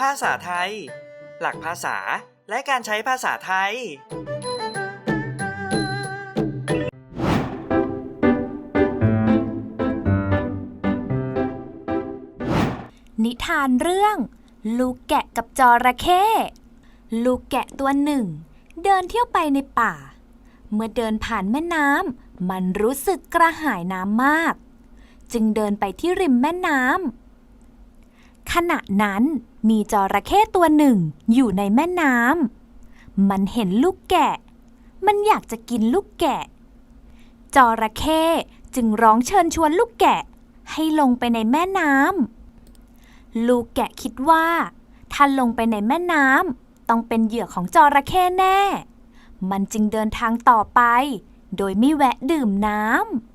ภาษาไทย หลักภาษาและการใช้ภาษาไทย นิทานเรื่อง ลูกแกะกับจระเข้ลูกแกะตัวหนึ่ง เดินเที่ยวไปในป่า เมื่อเดินผ่านแม่น้ำมันรู้สึกกระหายน้ำมาก จึงเดินไปที่ริมแม่น้ำ ขณะนั้นมีจระเข้ตัวหนึ่งอยู่ในแม่น้ำ มันเห็นลูกแกะ มันอยากจะกินลูกแกะ จระเข้จึงร้องเชิญชวนลูกแกะให้ลงไปในแม่น้ำ ลูกแกะคิดว่า ถ้าลงไปในแม่น้ำต้องเป็นเหยื่อของจระเข้แน่ มันจึงเดินทางต่อไป โดยไม่แวะดื่มน้ำ